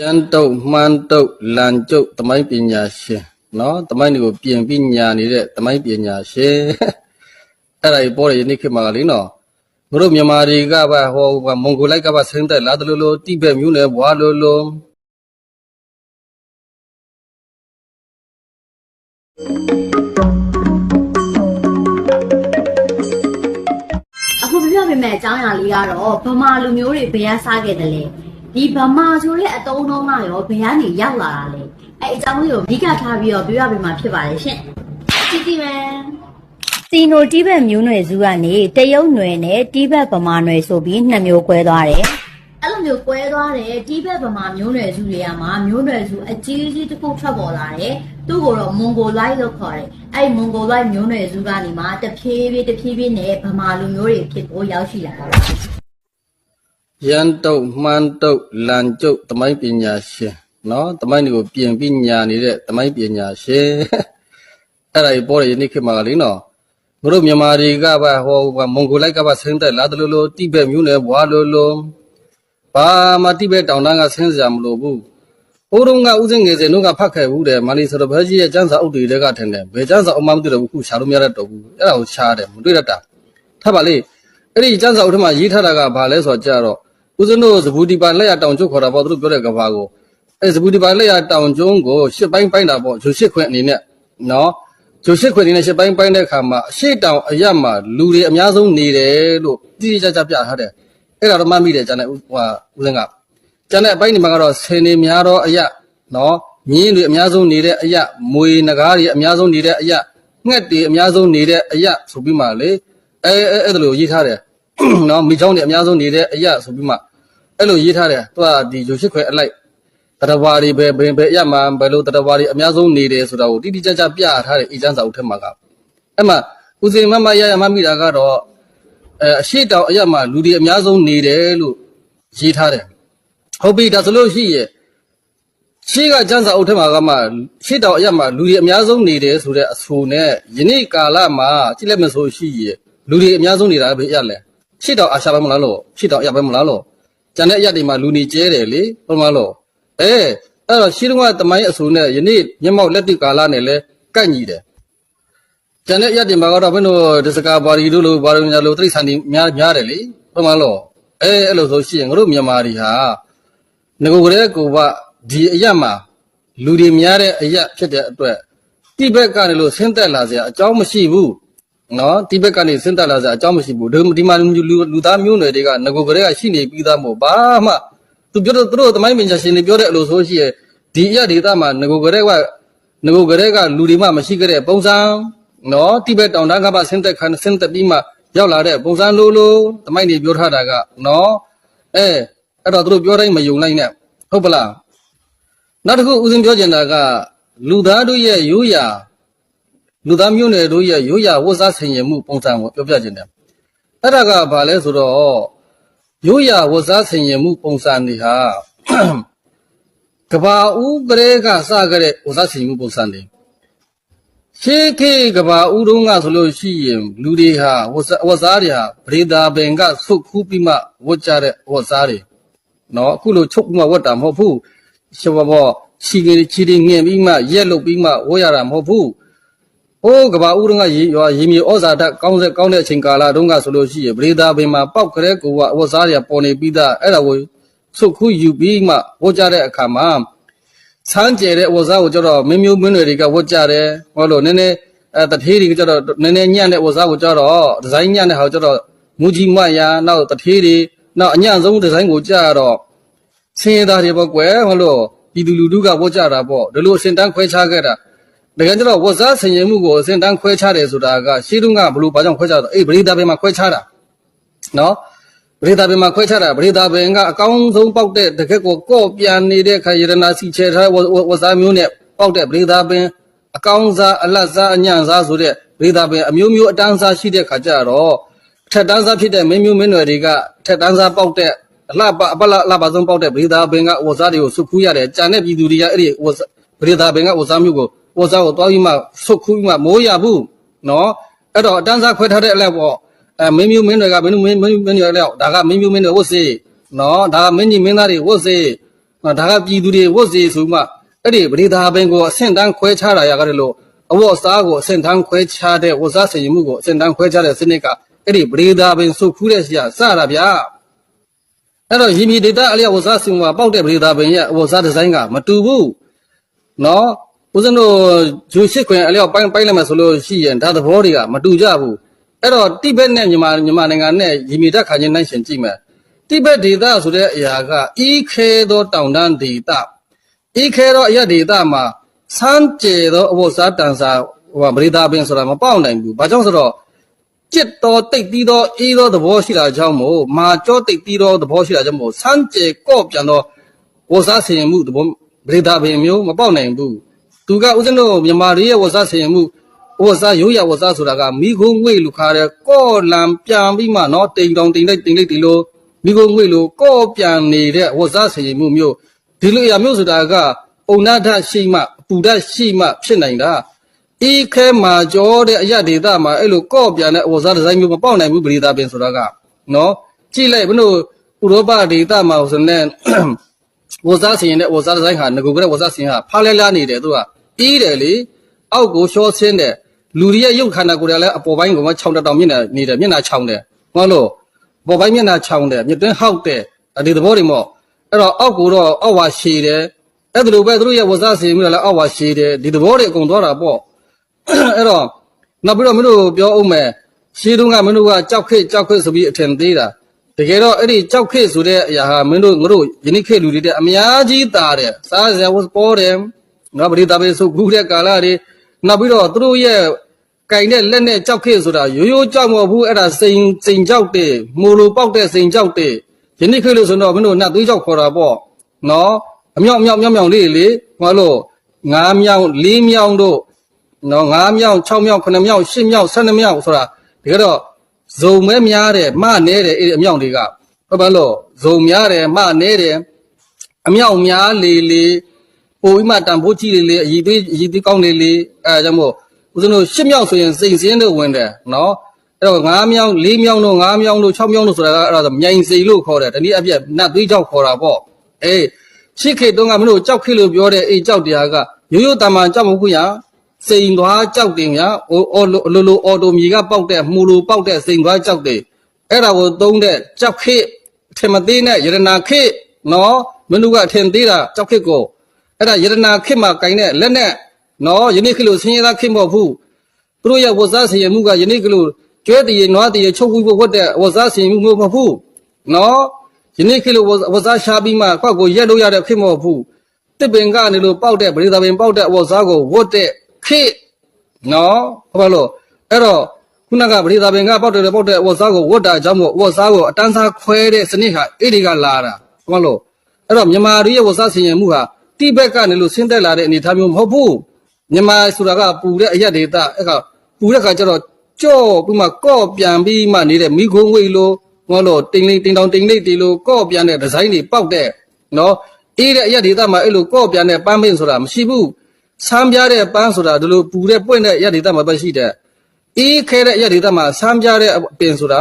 ရန်တုတ်မှန်တုတ်လန်ကျုပ်သမိုင်းပညာရှင်နော်သမိုင်းတွေကိုပြင်ပြီးညာနေတဲ့သမိုင်းပညာရှင်အဲ့ဒါကြီးပေါ်ရယနေ့ခေတ်မှာကလေနော်တို့မြန်မာတွေကပါဟောမွန်ဂိုလိုက်ကပါဆင်းသက်လာတယ်လို့လို့တိဘက်မျိုးနယ်ဘွားလို့လို့အခုပြပြပေးမယ့်အကြောင်းအရာလေးကတော့ဗမာလူမျိုးတွေဘယ်ကစားခဲ့တယ်လဲ ဒီဗမာဆိုတဲ့အတုံးတုံးကရောဘယ်ကနေရောက်လာတာလဲအဲအကြောင်းလေးကိုအဓိကထားပြီးတော့ပြပြပေးမှာဖြစ်ပါတယ်ရှင်ကြည့်ကြည့်မယ်စီနိုတိဘက်မျိုးနွယ်စုကနေတရုတ်နွယ်နဲ့တိဘက်ဗမာနွယ်ဆိုပြီးနှစ်မျိုး꿰သွားတယ်အဲ့လိုမျိုးကွဲသွားတဲ့တိဘက်ဗမာမျိုးနွယ်စုတွေကမှမျိုးနွယ်စုအကြီးကြီးတစ်ခုထွက်ပေါ်လာတယ်သူ့ကိုတော့မွန်ဂိုလိုက်လို့ခေါ်တယ်အဲ့ဒီမွန်ဂိုလိုက်မျိုးနွယ်စုကနေမှတဖြည်းဖြည်းတဖြည်းဖြည်းနဲ့ဗမာလူမျိုးတွေဖြစ်ကိုရောက်ရှိလာတာပါ ရန်တုတ်မှန်တုတ်လန်ကျုပ်သမိုင်းပညာရှင်နော်သမိုင်းတွေကိုပြင်ပြီးညာနေတဲ့သမိုင်းပညာရှင်အဲ့ဒါကြီးပေါ်ရယနေ့ခေတ်မှာကလေနော်တို့မြန်မာတွေကပါဟောမွန်ဂိုလိုက်ကပါဆင်းသက်လာတယ်လို့လို့တိဘက်မျိုးနယ်ဘွားလို့လို့ဘာမှတိဘက်တောင်တန်းကဆင်းစရာမလိုဘူးဟိုတုန်းကဥစဉ်ငယ်စဉ်တို့ကဖတ်ခဲ့ဘူးတဲ့မာလီဆိုတော့ဘဲကြီးရဲ့ကျန်းစာအုပ်တွေကထင်တယ်ဘယ်ကျန်းစာအုပ်မှမသိတော့ဘူးခုရှာလို့မရတတ်တော့ဘူးအဲ့ဒါကိုရှားတယ်မတွေ့တတ်တာထပ်ပါလေအဲ့ဒီကျန်းစာအုပ်ထဲမှာရေးထားတာကဘာလဲဆိုတော့ကြတော့ ဦးဇင်းတို့ဇဘူတီပါလက်ရတောင်ကျုပ်ခေါ်တာပေါ့သူတို့ပြောတဲ့ကဘာကိုအဲ့ဇဘူတီပါလက်ရတောင်ကျုံးကိုရှစ်ပိုင်းပိုင်းတာပေါ့ဂျိုရှစ်ခွင့်အနေနဲ့နော်ဂျိုရှစ်ခွင့်အနေနဲ့ရှစ်ပိုင်းပိုင်းတဲ့အခါမှာအရှိတောင်အရက်မှာလူတွေအများဆုံးနေတယ်လို့တိတိကျကျပြထားတယ်အဲ့ဒါတော့မှတ်မိတယ်ကျန်တဲ့ဟိုဟာဦးဇင်းကကျန်တဲ့အပိုင်းဒီမှာကတော့ဆယ်နေများတော့အယနော်မြင်းတွေအများဆုံးနေတဲ့အယမွေနဂါးတွေအများဆုံးနေတဲ့အယငှက်တွေအများဆုံးနေတဲ့အယဆိုပြီးမှလေအဲအဲအဲ့ဒါလိုရေးထားတယ်နော်မိချောင်းတွေအများဆုံးနေတဲ့အယဆိုပြီးမှ အဲ့လိုရေးထားတယ်သူကဒီဂျိုရှိခွဲအလိုက်တရဝါတွေပဲဘယ်ဘယ်အယမှာဘယ်လိုတရဝါတွေအများဆုံးနေတယ်ဆိုတာကိုတိတိကျကျပြထားတယ်အေဂျင့်စာအုပ်ထဲမှာကအဲ့မှာဦးစင်မမရရမမိတာကတော့အဲအရှိတောင်အယမှာလူတွေအများဆုံးနေတယ်လို့ရေးထားတယ်ဟုတ်ပြီဒါဆိုလို့ရှိရဲ့ရှေ့ကကျန်းစာအုပ်ထဲမှာကမှရှေ့တောင်အရက်မှာလူတွေအများဆုံးနေတယ်ဆိုတဲ့အဆိုနဲ့ယနေ့ကာလမှာကြည့်လိုက်မဆိုရှိရဲ့လူတွေအများဆုံးနေတာပဲအရက်လဲရှေ့တောင်အာရှပဲမလားလို့ရှေ့တောင်အရက်ပဲမလားလို့ ကျန်တဲ့အရက်တွေမှာလူနေကျဲတယ်လေဟုတ်မလားလို့အဲအဲ့တော့ရှေ့တုန်းကတမိုင်းအဆိုနဲ့ယနေ့မျက်မှောက်လက်တွေ့ကာလနဲ့လဲကန့်ညီတယ်ကျန်တဲ့အရက်တွေမှာကတော့ဘယ်လိုဒစကာဘာရီတို့လိုဘာလို့ညာလို့တိရစ္ဆာန်တွေများများတယ်လေဟုတ်မလားလို့အဲအဲ့လိုဆိုရှိရင်ငါတို့မြန်မာတွေဟာငကိုကလေးကိုကဒီအရက်မှာလူတွေများတဲ့အရက်ဖြစ်တဲ့အတွက်တိဘက်ကနေလို့ဆင်းသက်လာစရာအကြောင်းမရှိဘူး နော်တိဘက်ကနေဆင်းသက်လာစရာအကြောင်းမရှိဘူးဒီဒီမှာလူလူလူသားမျိုးနွယ်တွေကငကိုကလေးကရှိနေပြီးသားမို့ဘာမှသူပြောတော့သူတို့သမိုင်းပညာရှင်တွေပြောတဲ့အလိုဆိုရှိရဲ့ဒီအရက်ဒေသမှာငကိုကလေးကငကိုကလေးကလူတွေမှမရှိခဲ့တဲ့ပုံစံနော်တိဘက်တောင်တန်းကပါဆင်းသက်ခံဆင်းသက်ပြီးမှရောက်လာတဲ့ပုံစံလိုလိုသမိုင်းတွေပြောထားတာကနော်အဲအဲ့တော့သူတို့ပြောတိုင်းမယုံလိုက်နဲ့ဟုတ်ပလားနောက်တစ်ခုဦးဇင်းပြောချင်တာကလူသားတို့ရဲ့ရိုးရာ လူသားမျိုးနွယ်တို့ရဲ့ရိုးရာဝတ်စားဆင်ရင်မှုပုံစံကိုပြောပြချင်တယ်အဲ့ဒါကဘာလဲဆိုတော့ရိုးရာဝတ်စားဆင်ရင်မှုပုံစံတွေဟာကဘာဦးကလေးကစကြတဲ့ဝတ်စားဆင်ရင်မှုပုံစံတွေရှေးခေတ်ကဘာဦးတုန်းကဆိုလို့ရှိရင်လူတွေဟာဝတ်စားဝတ်စားတွေဟာပရိဒါပင်ကဆုတ်ခူးပြီးမှဝတ်ကြတဲ့ဝတ်စားတွေနော်အခုလိုချုပ်ပြီးမှဝတ်တာမဟုတ်ဘူးရှဘဘောချီကြီးချီကြီးငင်ပြီးမှရက်လုတ်ပြီးမှဝတ်ရတာမဟုတ်ဘူး ဟိုးကဘာဦးရင်းကရေရွာရေမြေဩဇာဓာတ်ကောင်းဆက်ကောင်းတဲ့အချိန်ကာလတုန်းကဆိုလို့ရှိရင်ပရိဒါပင်မှာပောက်ကြတဲ့ကိုကအဝတ်စားတွေပေါ်နေပြီးသားအဲ့ဒါကိုဆုတ်ခုယူပြီးမှဝတ်ကြတဲ့အခါမှာဆန်းကျဲတဲ့အဝတ်စားကိုကျတော့မင်းမျိုးမင်းတွေကဝတ်ကြတယ်ဟောလို့နည်းနည်းအဲတထေးတွေကကျတော့နည်းနည်းညံ့တဲ့ဝတ်စားကိုကျတော့ဒီဇိုင်းညံ့တဲ့ဟာကိုကျတော့မူကြီးမတ်ရာနောက်တထေးတွေနောက်အညံ့ဆုံးဒီဇိုင်းကိုကျတော့ဆင်းရဲသားတွေပေါ့ကွယ်ဟောလို့ပြည်သူလူထုကဝတ်ကြတာပေါ့ဒီလိုအစင်တန်းခွဲခြားခဲ့တာ တကယ်ကျတော့ဝတ်စားဆင်ရင်မှုကိုအစင်တန်းခွဲခြားတယ်ဆိုတာကရှင်းတုန်းကဘလို့ဘာကြောင့်ခွဲခြားတော့အေးပရိသတ်ဘယ်မှာခွဲခြားတာနော်ပရိသတ်ဘယ်မှာခွဲခြားတာပရိသတ်ဘယ်ကအကောင်းဆုံးပေါက်တဲ့တကယ်ကိုကော့ပြန်နေတဲ့ခါယရနာစီချဲထားဝတ်စားမျိုးနဲ့ပေါက်တဲ့ပရိသတ်ဘယ်အကောင်းစားအလတ်စားအညံ့စားဆိုတဲ့ပရိသတ်ဘယ်အမျိုးမျိုးအတန်းစားရှိတဲ့ခါကျတော့ထက်တန်းစားဖြစ်တဲ့မင်းမျိုးမင်းနွယ်တွေကထက်တန်းစားပေါက်တဲ့အလှပအပလလှပဆုံးပေါက်တဲ့ဗေဒါဘင်ကဝဇာတွေကိုစုခူးရတယ်ကြံတဲ့ပြည်သူတွေကအဲ့ဒီဝဇဗေဒါဘင်ကဝဇာမျိုးကို ဝဇာကိုတွားပြီးမှစုခူးပြီးမှမိုးရဘူးနော်အဲ့တော့အတန်းစားခွဲထားတဲ့အလက်ပေါ့အဲမင်းမျိုးမင်းတွေကမင်းမျိုးမင်းမင်းတွေလက်ဒါကမင်းမျိုးမင်းတွေဝတ်စေနော်ဒါကမင်းကြီးမင်းသားတွေဝတ်စေဟနော်ဒါကပြည်သူတွေဝတ်စီဆိုမှအဲ့ဒီပရိဒါပင်ကိုအဆင့်တန်းခွဲခြားတာရကြတယ်လို့အဝတ်အစားကိုအဆင့်တန်းခွဲခြားတဲ့ဝတ်စားစင်မှုကိုအဆင့်တန်းခွဲခြားတဲ့စနစ်ကအဲ့ဒီပရိဒါပင်စုခူးတဲ့ဆရာစတာဗျာအဲ့တော့ရင်းမီဒေတာအလျောက်ဝတ်စားစင်မှာပေါက်တဲ့ပရိဒါပင်ရဲ့ဝတ်စားဒီဇိုင်းကမတူဘူးနော် ဦးဇင်းတို့ဂျူရှစ်ခွင်အလျောက်ပိုင်းပိုင်းလိုက်မှဆိုလို့ရှိရင်ဒါသဘောတွေကမတူကြဘူးအဲ့တော့တိဘက်နဲ့မြန်မာမြန်မာနိုင်ငံနဲ့ရင်းမီတက်ခါချင်းနိုင်ရှင်ကြည့်မယ်တိဘက်ဒေတာဆိုတဲ့အရာကဤခဲသောတောင်တန်းဒေတာဤခဲတော့အရဒေတာမှာစမ်းကျေသောအဝတ်စားတန်စာဟိုဗရိဒါပင်ဆိုတာမပေါက်နိုင်ဘူး။ဘာကြောင့်ဆိုတော့จิตတော်တိတ်ပြီးသောအေးသောသဘောရှိတာကြောင့်မို့မာကြောတိတ်ပြီးသောသဘောရှိတာကြောင့်မို့စမ်းကျေကော့ပြန်သောဝတ်စားဆင်ရင်မှုသဘောဗရိဒါပင်မျိုးမပေါက်နိုင်ဘူး။ သူကဦးဇင်းတို့မြန်မာတွေရဲ့ဝဇဆင်မှုဝဇရိုးရဝဇဆိုတာကမိခိုးငွေလူခါတဲ့ကော့လံပြန်ပြီးမှနော်တိမ်တောင်တိမ်လိုက်တိမ်လိုက်ဒီလိုမိခိုးငွေလူကော့ပြန်နေတဲ့ဝဇဆင်မှုမျိုးဒီလိုအရာမျိုးဆိုတာကအုံနာထရှိမှအပူဓာတ်ရှိမှဖြစ်နိုင်တာဤခဲမှာကြောတဲ့အရာဒေတာမှာအဲ့လိုကော့ပြန်တဲ့ဝဇဒီဇိုင်းမျိုးမပေါက်နိုင်ဘူးပရိသပင်ဆိုတာကနော်ကြည့်လိုက်ဘလို့ဥရောပဒေတာမှာဆိုတဲ့ဝဇဆင်ရဲ့ဝဇဒီဇိုင်းဟာငကိုကတဲ့ဝဇဆင်ဟာဖားလဲလာနေတယ်သူက အီးတယ်လေအောက်ကိုရှောဆင်းတယ်လူတွေရဲ့ရုပ်ခန္ဓာကိုယ်တွေလည်းအပေါ်ပိုင်းကမှ6တောင်မျက်နှာနေတယ်မျက်နှာ6တယ်ဟုတ်လို့ပေါ်ပိုင်းမျက်နှာ6တယ်မြတ်တွင်းဟောက်တယ်ဒီသဘောတွေမို့အဲ့တော့အောက်ကိုတော့အောက်ဝါရှည်တယ်အဲ့ဒါလိုပဲသူတို့ရဲ့ဝဇ္ဇစီမျိုးလည်းအောက်ဝါရှည်တယ်ဒီသဘောတွေအကုန်သွားတာပေါ့အဲ့တော့နောက်ပြီးတော့မင်းတို့ပြောအောင်မယ်ရှည်တုန်းကမင်းတို့ကကြောက်ခေကြောက်ခေဆိုပြီးအထင်သေးတာတကယ်တော့အဲ့ဒီကြောက်ခေဆိုတဲ့အရာဟာမင်းတို့ငါတို့ယနေ့ခေလူတွေတဲ့အများကြီးတာတယ်စားစရာဝတ်ပေါ်တယ် နော်ပရိသတ်ပဲဆိုခုတဲ့ကာလတွေနောက်ပြီးတော့သူတို့ရဲ့ကင်တဲ့လက်နဲ့ကြောက်ခေဆိုတာရိုးရိုးကြောက်မဟုတ်ဘူးအဲ့ဒါစိန်စိန်ကြောက်တယ်မိုလိုပေါက်တဲ့စိန်ကြောက်တယ်ယနေ့ခေတ်လို့ဆိုတော့မင်းတို့နတ်သွေးကြောက်ခေါ်တာပေါ့နော်အမြောက်အမြောက်မြောက်မြောက်လေးလေဟောလို့ငါးမြောက်လေးမြောက်တို့နော်ငါးမြောက်6မြောက်9မြောက်10မြောက်12မြောက်ဆိုတာဒီကတော့ဇုံမဲများတယ်မနဲတယ်အဲ့ဒီအမြောက်တွေကဟုတ်ပါလို့ဇုံများတယ်မနဲတယ်အမြောက်များလေလေ ပိုပြီးမှတန်ဖိုးကြီးလေလေအည်သေးအည်သေးကောင်းလေလေအဲဒါကြောင့်မို့ဦးဇင်းတို့10မြောက်ဆိုရင်စိန်စင်းတို့ဝင်တယ်နော်အဲ့တော့9မြောင်း4မြောင်းတို့5မြောင်းတို့6မြောင်းတို့ဆိုတာကအဲ့ဒါဆိုမြိုင်စိန်လို့ခေါ်တယ်တနည်းအပြည့်နတ်သွေးကြောက်ခေါ်တာပေါ့အေးရှစ်ခေတ်တုန်းကမင်းတို့ကြောက်ခေတ်လို့ပြောတဲ့အေးကြောက်တရားကရိုးရိုးတမန်ကြောက်မဟုတ်ဘူးညာစိန်သွားကြောက်တင်ညာအိုအော်လိုလိုအော်တိုမီကပေါက်တဲ့မှုလိုပေါက်တဲ့စိန်သွားကြောက်တယ်အဲ့ဒါကိုသုံးတဲ့ကြောက်ခေတ်ထင်မသေးနဲ့ယရနာခေတ်နော်မင်းတို့ကထင်သေးတာကြောက်ခေတ်ကို အဲ့ဒါယရနာခေတ်မှာကင်တဲ့လက်နဲ့နော်ယနေ့ခေတ်လို့ဆင်းရဲသားခေတ်မဟုတ်ဘူးသူတို့ရဲ့ဝတ်စားစီရင်မှုကယနေ့ကလို့ကျွဲတည်ရနွားတည်ရချုပ်ပြီးဖို့ဝတ်တဲ့ဝတ်စားစီရင်မှုမဟုတ်ဘူးနော်ယနေ့ခေတ်လို့ဝတ်စားရှားပြီးမှကောက်ကိုရက်လို့ရတဲ့ခေတ်မဟုတ်ဘူးတစ်ပင်ကနေလို့ပေါက်တဲ့ပရိသပင်ပေါက်တဲ့ဝတ်စားကိုဝတ်တဲ့ခေတ်နော်ဟုတ်ပါလို့အဲ့တော့ခုနကပရိသပင်ကပေါက်တယ်ပေါက်တဲ့ဝတ်စားကိုဝတ်တာအကြောင်းမို့ဝတ်စားကိုအတန်းစားခွဲတဲ့စနစ်ဟာအဲ့ဒီကလာတာဟုတ်ပါလို့အဲ့တော့မြန်မာတွေရဲ့ဝတ်စားစီရင်မှုဟာ တိဘက်ကနေလို့ဆင်းသက်လာတဲ့အနေအထားမျိုးမဟုတ်ဘူးမြန်မာဆိုတာကပူတဲ့အရက်ဒေတာအဲ့ကပူတဲ့ခါကျတော့ကြော့ပြီးမှကော့ပြန်ပြီးမှနေတဲ့မိခိုးငွေလိုငေါလို့တင်လေးတင်တောင်တင်လေးတီလိုကော့ပြန်တဲ့ဒီဇိုင်းတွေပေါက်တဲ့နော်အေးတဲ့အရက်ဒေတာမှာအဲ့လိုကော့ပြန်တဲ့ပန်းပင်းဆိုတာမရှိဘူးဆမ်းပြားတဲ့ပန်းဆိုတာဒီလိုပူတဲ့ပွင့်တဲ့အရက်ဒေတာမှာပဲရှိတဲ့အေးခဲတဲ့အရက်ဒေတာမှာဆမ်းပြားတဲ့အပင်ဆိုတာ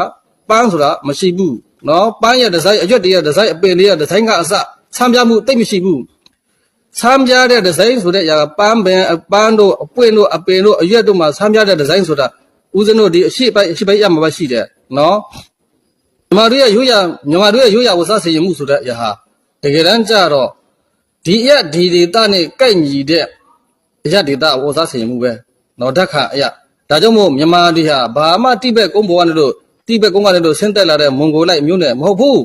ပန်းဆိုတာမရှိဘူးနော်ပန်းရဲ့ဒီဇိုင်းအရွက်တွေရဲ့ဒီဇိုင်းအပင်တွေရဲ့ဒီဇိုင်းကအစဆမ်းပြားမှုတိတ်မရှိဘူး ဆမ်းပြတဲ့ဒီဇိုင်းဆိုတဲ့အရာကပန်းပင်အပန်းတို့အပွင့်တို့အပင်တို့အရွက်တို့မှာဆမ်းပြတဲ့ဒီဇိုင်းဆိုတာဦးဇင်းတို့ဒီအရှိပိုက်အရှိပိုက်ရမှာပဲရှိတယ်နော်မြန်မာတို့ရဲ့ရိုးရာမြန်မာတို့ရဲ့ရိုးရာဝစားစီရင်မှုဆိုတဲ့အရာဟာတကယ်တမ်းကျတော့ဒီအရက်ဒီဒေတာနဲ့ကိုက်ညီတဲ့အရက်ဒေတာဝစားစီရင်မှုပဲနော်ဓာတ်ခါအရာဒါကြောင့်မို့မြန်မာတွေဟာဘာမှတိဘက်ကုန်းဘောကနေလို့တိဘက်ကုန်းကနေလို့ဆင်းသက်လာတဲ့မွန်ဂိုလိုက်မျိုးနဲ့မဟုတ်ဘူး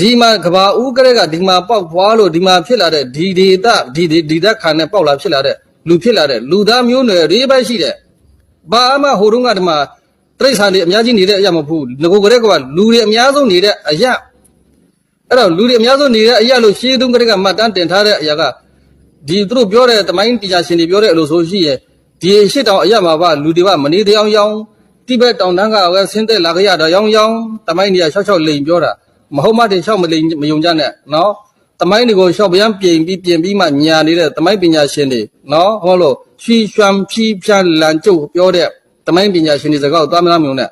ဒီမှာကဘာဦးကလေးကဒီမှာပေါက်ဖွားလို့ဒီမှာဖြစ်လာတဲ့ဒီဒေတာဒီဒီဒီသက်ခါနဲ့ပေါက်လာဖြစ်လာတဲ့လူဖြစ်လာတဲ့လူသားမျိုးနွယ်ရေးပဲရှိတဲ့ဘာမှဟိုတုန်းကဒီမှာတိရစ္ဆာန်တွေအများကြီးနေတဲ့အရာမဟုတ်ဘူးငကိုကလေးကလူတွေအများဆုံးနေတဲ့အရာအဲ့တော့လူတွေအများဆုံးနေတဲ့အရာလို့ရှေးတုန်းကတည်းကမှတ်တမ်းတင်ထားတဲ့အရာကဒီသူတို့ပြောတဲ့တမိုင်းပညာရှင်တွေပြောတဲ့အလိုဆိုရှိရဲ့ဒီရှစ်တောင်အရာမှာပါလူတွေကမနေတရားရောင်းတိဘက်တောင်တန်းကဝဲဆင်းသက်လာကြရတော့ရောင်းရောင်းတမိုင်းတွေကရှောက်ရှောက်လိန်ပြောတာ မဟုတ်မှတင်လျှောက်မလိမ်မယုံကြနဲ့နော်တမိုင်းတွေကိုလျှောက်ပြန်ပြင်ပြီးပြင်ပြီးမှညာနေတဲ့တမိုင်းပညာရှင်တွေနော်ဟောလို့ရွှီရွှမ်ဖြီးဖြန်းလန်ကျုပ်ပြောတဲ့တမိုင်းပညာရှင်တွေစကားကိုသွားမလားမယုံနဲ့